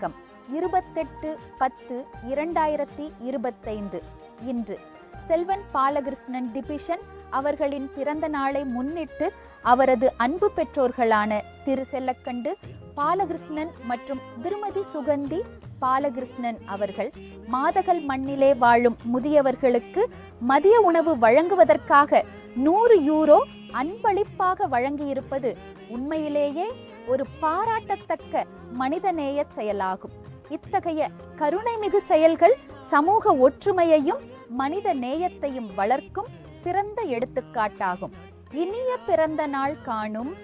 வணக்கம். இருபத்தெட்டு பத்து இரண்டாயிரத்தி இருபத்தைந்து. இன்று செல்வன் பாலகிருஷ்ணன் டிபிஷன் அவர்களின் பிறந்த நாளை முன்னிட்டு அவரது அன்பு பெற்றோர்களான திரு செல்லக்கண்டு பாலகிருஷ்ணன் மற்றும் திருமதி சுகந்தி பாலகிருஷ்ணன் அவர்கள் மாதகல் மண்ணிலே வாழும் முதியவர்களுக்கு மதிய உணவு வழங்குவதற்காக நூறு யூரோ அன்பளிப்பாக வழங்கியிருப்பது உண்மையிலேயே ஒரு பாராட்டத்தக்க மனிதநேய செயலாகும். இத்தகைய கருணைமிகு செயல்கள் சமூக ஒற்றுமையையும் மனித நேயத்தையும் வளர்க்கும் சிறந்த எடுத்துக்காட்டாகும். இனிய பிறந்த நாள் காணும்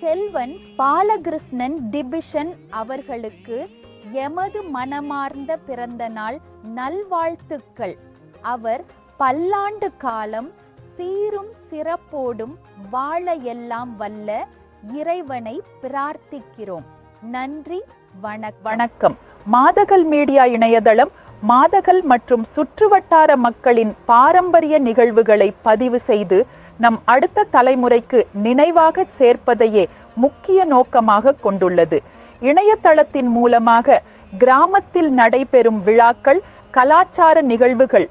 செல்வன் பாலகிருஷ்ணன் டிபிஷன் அவர்களுக்கு எமது மனமார்ந்த பிறந்த நாள் நல்வாழ்த்துக்கள். அவர் பல்லாண்டு காலம் சீரும் சிறப்போடும் வாழ எல்லாம் வல்ல இறைவனை பிரார்த்திக்கிறோம். நன்றி வணக் வணக்கம். மாதகல் மீடியா இணையதளம் மாதகல் மற்றும் சுற்றுவட்டார மக்களின் பாரம்பரிய நிகழ்வுகளை பதிவு செய்து நம் அடுத்த தலைமுறைக்கு நினைவாக சேர்ப்பதையே முக்கிய நோக்கமாக கொண்டுள்ளது. இணையதளத்தின் மூலமாக கிராமத்தில் நடைபெறும் விழாக்கள் கலாச்சார நிகழ்வுகள்